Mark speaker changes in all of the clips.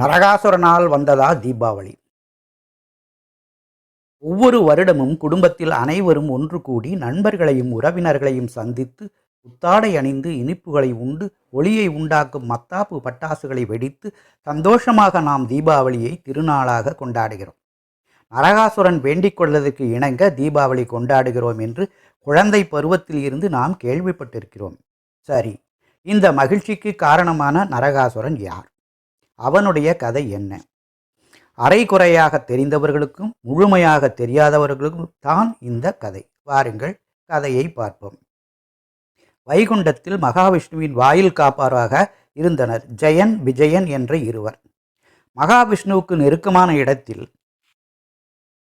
Speaker 1: நரகாசுரனால் வந்ததா தீபாவளி. ஒவ்வொரு வருடமும் குடும்பத்தில் அனைவரும் ஒன்று கூடி நண்பர்களையும் உறவினர்களையும் சந்தித்து புத்தாடை அணிந்து இனிப்புகளை உண்டு ஒளியை உண்டாக்கும் மத்தாப்பு பட்டாசுகளை வெடித்து சந்தோஷமாக நாம் தீபாவளியை திருநாளாக கொண்டாடுகிறோம். நரகாசுரன் வேண்டிக் கொள்வதற்கு இணங்க தீபாவளி கொண்டாடுகிறோம் என்று குழந்தை பருவத்தில் இருந்து நாம் கேள்விப்பட்டிருக்கிறோம். சரி இந்த மகிழ்ச்சிக்கு காரணமான நரகாசுரன் யார்? அவனுடைய கதை என்ன? அரைகுறையாக தெரிந்தவர்களுக்கும் முழுமையாக தெரியாதவர்களுக்கும் தான் இந்த கதை. வாருங்கள் கதையை பார்ப்போம். வைகுண்டத்தில் மகாவிஷ்ணுவின் வாயில் காப்பாராக இருந்தனர் ஜெயன் விஜயன் என்ற இருவர். மகாவிஷ்ணுவுக்கு நெருக்கமான இடத்தில்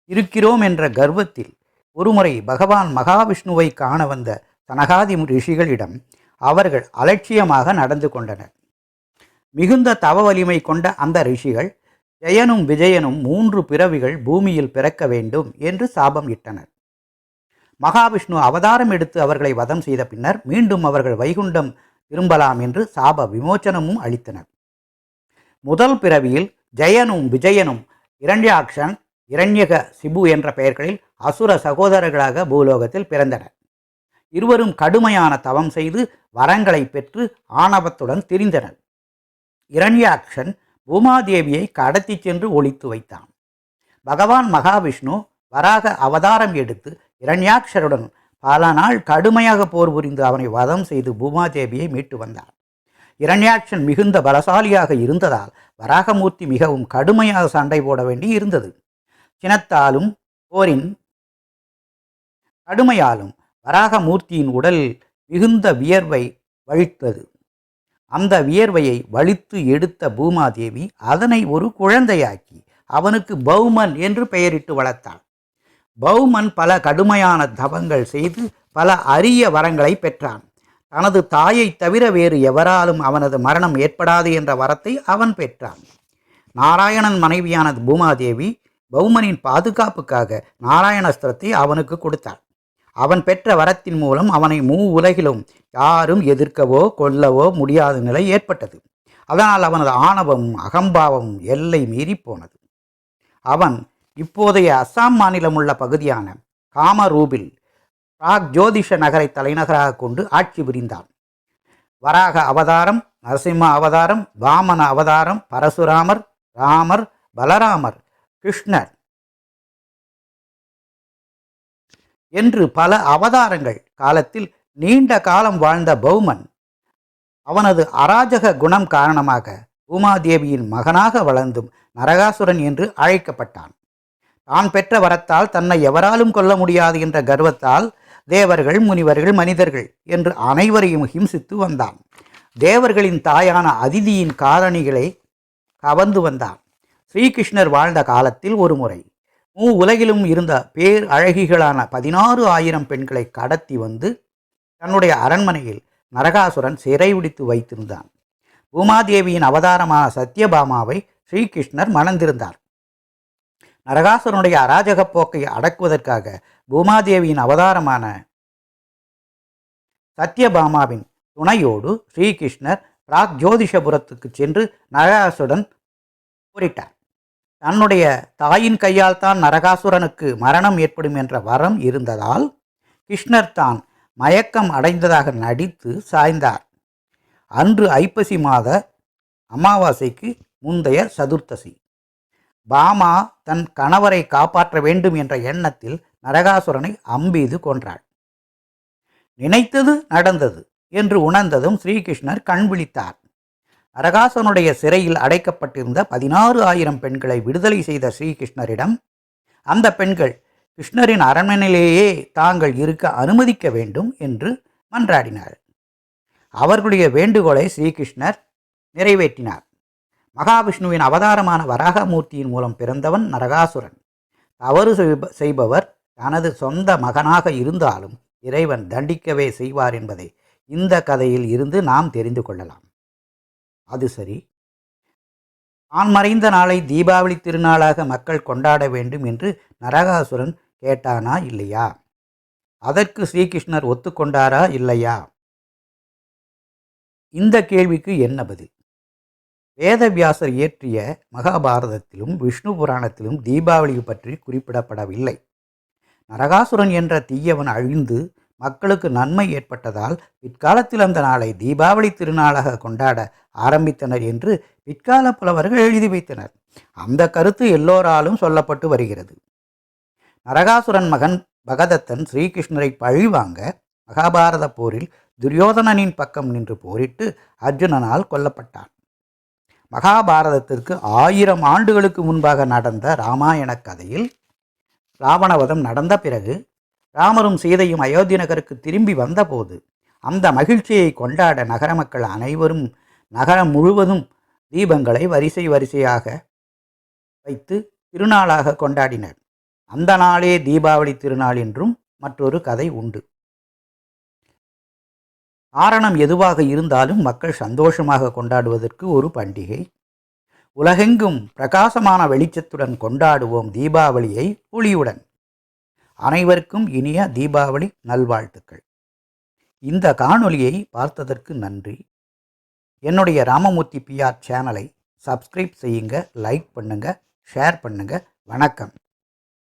Speaker 1: இருக்கிறோம் என்ற கர்வத்தில் ஒருமுறை பகவான் மகாவிஷ்ணுவை காண வந்த சனகாதி ரிஷிகளிடம் அவர்கள் அலட்சியமாக நடந்து கொண்டனர். மிகுந்த தவ வலிமை கொண்ட அந்த ரிஷிகள் ஜெயனும் விஜயனும் மூன்று பிறவிகள் பூமியில் பிறக்க வேண்டும் என்று சாபம் இட்டனர். மகாவிஷ்ணு அவதாரம் எடுத்து அவர்களை வதம் செய்த பின்னர் மீண்டும் அவர்கள் வைகுண்டம் திரும்பலாம் என்று சாப விமோச்சனமும் அளித்தனர். முதல் பிறவியில் ஜெயனும் விஜயனும் இரண்யாக்ஷன் இரண்யக சிபு என்ற பெயர்களில் அசுர சகோதரர்களாக பூலோகத்தில் பிறந்தனர். இருவரும் கடுமையான தவம் செய்து வரங்களை பெற்று ஆணவத்துடன் திரிந்தனர். இரண்யாக்ஷன் பூமாதேவியை கடத்தி சென்று ஒழித்து வைத்தான். பகவான் மகாவிஷ்ணு வராக அவதாரம் எடுத்து இரண்யாக்ஷருடன் பல நாள் கடுமையாக போர் புரிந்து அவனை வதம் செய்து பூமாதேவியை மீட்டு வந்தார். இரண்யாட்சன் மிகுந்த பலசாலியாக இருந்ததால் வராகமூர்த்தி மிகவும் கடுமையாக சண்டை போட வேண்டி இருந்தது. சினத்தாலும் போரின் கடுமையாலும் வராகமூர்த்தியின் உடல் மிகுந்த வியர்வை வழித்தது. அந்த வியர்வையை வலித்து எடுத்த பூமாதேவி அதனை ஒரு குழந்தையாக்கி அவனுக்கு பௌமன் என்று பெயரிட்டு வளர்த்தாள். பௌமன் பல கடுமையான தவங்கள் செய்து பல அரிய வரங்களை பெற்றான். தனது தாயை தவிர வேறு எவராலும் அவனது மரணம் ஏற்படாது என்ற வரத்தை அவன் பெற்றான். நாராயணன் மனைவியான பூமாதேவி பௌமனின் பாதுகாப்புக்காக நாராயணஸ்திரத்தை அவனுக்கு கொடுத்தாள். அவன் பெற்ற வரத்தின் மூலம் அவனை மூ உலகிலும் யாரும் எதிர்க்கவோ கொல்லவோ முடியாத நிலை ஏற்பட்டது. அதனால் அவனது ஆணவம் அகம்பாவமும் எல்லை மீறி போனது. அவன் இப்போதைய அஸ்ஸாம் மாநிலம் உள்ள பகுதியான காமரூபில் பிராக் ஜோதிஷ நகரை தலைநகராக கொண்டு ஆட்சி புரிந்தான். வராக அவதாரம் நரசிம்ம அவதாரம் வாமன அவதாரம் பரசுராமர் ராமர் பலராமர் கிருஷ்ணர் என்று பல அவதாரங்கள் காலத்தில் நீண்ட காலம் வாழ்ந்த பௌமன் அவனது அராஜக குணம் காரணமாக உமாதேவியின் மகனாக வளர்ந்தும் நரகாசுரன் என்று அழைக்கப்பட்டான். தான் பெற்ற வரத்தால் தன்னை எவராலும் கொல்ல முடியாது என்ற கர்வத்தால் தேவர்கள் முனிவர்கள் மனிதர்கள் என்று அனைவரையும் ஹிம்சித்து வந்தான். தேவர்களின் தாயான அதிதியின் காரணிகளை கவர்ந்து வந்தான். ஸ்ரீகிருஷ்ணர் வாழ்ந்த காலத்தில் ஒரு முறை மூ உலகிலும் இருந்த பேர் அழகிகளான பதினாறு ஆயிரம் பெண்களை கடத்தி வந்து தன்னுடைய அரண்மனையில் நரகாசுரன் சிறைபிடித்து வைத்திருந்தான். பூமாதேவியின் அவதாரமான சத்யபாமாவை ஸ்ரீகிருஷ்ணர் மணந்திருந்தார். நரகாசுரனுடைய அராஜக போக்கை அடக்குவதற்காக பூமாதேவியின் அவதாரமான சத்யபாமாவின் துணையோடு ஸ்ரீகிருஷ்ணர் பிராக் ஜோதிஷபுரத்துக்கு சென்று நரகாசுடன் போரிட்டார். தன்னுடைய தாயின் கையால் தான் நரகாசுரனுக்கு மரணம் ஏற்படும் என்ற வரம் இருந்ததால் கிருஷ்ணர் தான் மயக்கம் அடைந்ததாக நடித்து சாய்ந்தார். அன்று ஐப்பசி மாத அமாவாசைக்கு முந்தைய சதுர்த்தசி. பாமா தன் கணவரை காப்பாற்ற வேண்டும் என்ற எண்ணத்தில் நரகாசுரனை அம்பீது கொன்றாள். நினைத்தது நடந்தது என்று உணர்ந்ததும் ஸ்ரீகிருஷ்ணர் கண் விழித்தார். அரகாசனுடைய சிறையில் அடைக்கப்பட்டிருந்த பதினாறு ஆயிரம் பெண்களை விடுதலை செய்த ஸ்ரீகிருஷ்ணரிடம் அந்த பெண்கள் கிருஷ்ணரின் அரண்மனையிலேயே தாங்கள் இருக்க அனுமதிக்க வேண்டும் என்று மன்றாடினார் அவர்களுடைய வேண்டுகோளை ஸ்ரீகிருஷ்ணர் நிறைவேற்றினார். மகாவிஷ்ணுவின் அவதாரமான வராகமூர்த்தியின் மூலம் பிறந்தவன் நரகாசுரன். தவறு செய்ப- செய்பவர் தனது சொந்த மகனாக இருந்தாலும் இறைவன் தண்டிக்கவே செய்வார் என்பதை இந்த கதையில் இருந்து நாம் தெரிந்து கொள்ளலாம். அது சரி. தான் மறைந்த நாளை தீபாவளி திருநாளாக மக்கள் கொண்டாட வேண்டும் என்று நரகாசுரன் கேட்டானா இல்லையா? அதற்கு ஸ்ரீகிருஷ்ணர் ஒத்துக்கொண்டாரா இல்லையா? இந்த கேள்விக்கு என்ன பதில்? வேதவியாசர் இயற்றிய மகாபாரதத்திலும் விஷ்ணு புராணத்திலும் தீபாவளி பற்றி குறிப்பிடப்படவில்லை. நரகாசுரன் என்ற தீயவன் அழிந்து மக்களுக்கு நன்மை ஏற்பட்டதால் பிற்காலத்தில் அந்த நாளை தீபாவளி திருநாளாக கொண்டாட ஆரம்பித்தனர் என்று பிற்கால புலவர்கள் எழுதி வைத்தனர். அந்த கருத்து எல்லோராலும் சொல்லப்பட்டு வருகிறது. நரகாசுரன் மகன் பகதத்தன் ஸ்ரீகிருஷ்ணரை பழிவாங்க மகாபாரத போரில் துரியோதனனின் பக்கம் நின்று போரிட்டு அர்ஜுனனால் கொல்லப்பட்டான். மகாபாரதத்திற்கு ஆயிரம் ஆண்டுகளுக்கு முன்பாக நடந்த ராமாயண கதையில் ராவணவதம் நடந்த பிறகு ராமரும் சீதையும் அயோத்தி நகருக்கு திரும்பி வந்தபோது அந்த மகிழ்ச்சியை கொண்டாட நகர மக்கள் அனைவரும் நகரம் முழுவதும் தீபங்களை வரிசை வரிசையாக வைத்து திருநாளாக கொண்டாடினர். அந்த நாளே தீபாவளி திருநாள் என்றும் மற்றொரு கதை உண்டு. காரணம் எதுவாக இருந்தாலும் மக்கள் சந்தோஷமாக கொண்டாடுவதற்கு ஒரு பண்டிகை. உலகெங்கும் பிரகாசமான வெளிச்சத்துடன் கொண்டாடுவோம் தீபாவளியை ஒளியுடன் அனைவருக்கும் இனிய தீபாவளி நல்வாழ்த்துக்கள். இந்த காணொளியை பார்த்ததற்கு நன்றி. என்னுடைய ராமமூர்த்தி பிஆர் சேனலை சப்ஸ்கிரைப் செய்யுங்க லைக் பண்ணுங்கள் ஷேர் பண்ணுங்கள் வணக்கம்.